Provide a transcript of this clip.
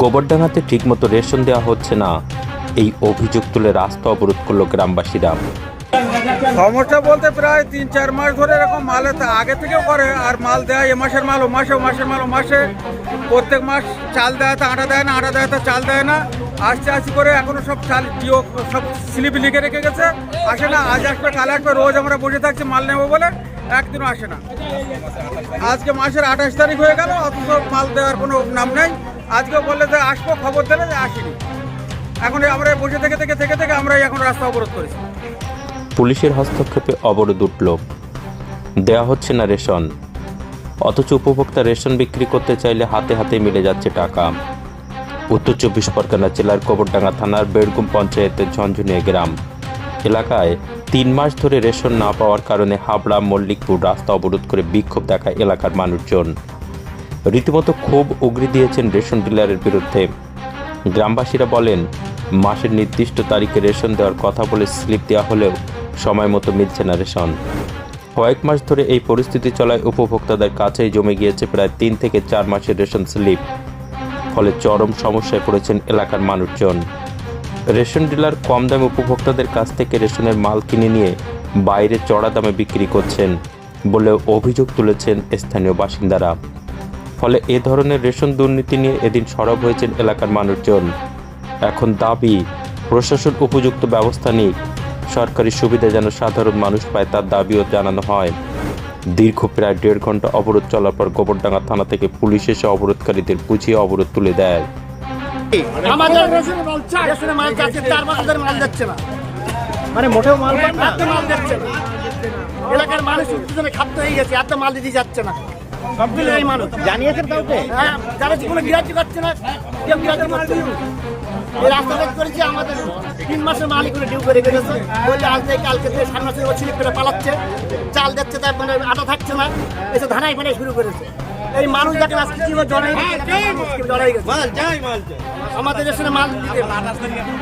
গোবরডাঙ্গাতে ঠিকমতো রেশন দেওয়া হচ্ছে না। এই অভিযোগ তুলে রাস্তা অবরোধ করল গ্রামবাসীরা। সমস্যা বলতে প্রায় তিন, চার মাস ধরে এরকম মাল আগে থেকেও করে, আর মাল দেয় এ মাসের মাল, ও মাসে, ও মাসের মাল, ও মাসে। প্রত্যেক মাস চাল দেয় তো আটা দেয় না, আটা দেয় তো চাল দেয় না। আসতে আসতে করে এখনও সব চাল ডিও সব স্লিপ লিখে রেখে গেছে। আসে না, আজ আসবে, কাল আসবে, রোজ আমরা বসে থাকছি, মাল নেব বলে একদিনও আসে না। আজকে মাসের আঠাশ তারিখ হয়ে গেল, অথচ মাল দেওয়ার কোনো নাম নেই। আজকে বললে যে আসব, খবর দিলে যে আসেনি। এখন আমরা বসে থেকে থেকে থেকে থেকে আমরা এখন রাস্তা অবরোধ করেছি। পুলিশের হস্তক্ষেপে অবরোধ উঠল। দেওয়া হচ্ছে না রেশন। অথচ উপভোক্তা রেশন বিক্রি করতে চাইলে হাতে হাতে মিলে যাচ্ছে টাকা। উত্তর চব্বিশ পরগনা জেলার কবরডাঙ্গা থানার বেড়গুম পঞ্চায়েতের ঝঞ্ঝুনিয়া গ্রাম এলাকায় তিন মাস ধরে রেশন না পাওয়ার কারণে হাবড়া, মল্লিকপুর রাস্তা অবরোধ করে বিক্ষোভ দেখায় এলাকার মানুষজন। রীতিমতো ক্ষোভ উগড়ে দিয়েছেন রেশন ডিলারের বিরুদ্ধে। গ্রামবাসীরা বলেন, মাসের নির্দিষ্ট তারিখে রেশন দেওয়ার কথা বলে স্লিপ দেওয়া হলেও সময় মতো মিলছে না রেশন। কয়েক মাস ধরে এই পরিস্থিতি চলায় উপভোক্তাদের কাছেই জমে গিয়েছে প্রায় তিন থেকে চার মাসের রেশন স্লিপ। ফলে চরম সমস্যায় পড়েছেন এলাকার মানুষজন। রেশন ডিলার কম দামে উপভোক্তাদের কাছ থেকে রেশনের মাল কিনে নিয়ে বাইরে চড়া দামে বিক্রি করছেন বলে অভিযোগ তুলেছেন স্থানীয় বাসিন্দারা। ফলে এ ধরনের রেশন দুর্নীতি নিয়ে এদিন সরব হয়েছেন এলাকার মানুষজন। এখন দাবি প্রশাসন উপযুক্ত ব্যবস্থা নিক। সরকারি সুবিধা যেন সাধারণ মানুষ পায় তার দাবিও জানানো হয়। দীর্ঘ প্রায় দেড় ঘণ্টা অবরোধ চলার পর গোবরডাঙ্গা থানা থেকে পুলিশ এসে অবরোধকারীদের বুঝিয়ে অবরোধ তুলে দেয়। আমাদের মাল যাচ্ছে চার মাল যাচ্ছে না। মানে মোটেও মাল যাচ্ছে না এলাকার মানুষ উত্তেজনে খাদ্য হয়ে গেছে এত মাল দিতে যাচ্ছে না। সবগুলো এই মানুষ। জানিয়েছেন কাউকে? হ্যাঁ যারা কোনো গ্রাহ্য করছে না কেউ গ্রাহ্য করছে না এই রাস্তা বের করেছি আমাদের তিন মাসের মালিক করে ডিউ করে গেছে বললে আজ থেকে কালকে থেকে সাত মাসের ও স্লিপ করে পালাচ্ছে। চাল যাচ্ছে তার মানে আটা থাকছে না। এসে ধানাই ফানাই শুরু করেছে। এই মানুষ দেখেন আজকে কি জড়াই গেছে। জড়াই গেছে আমাদের মাল দিতে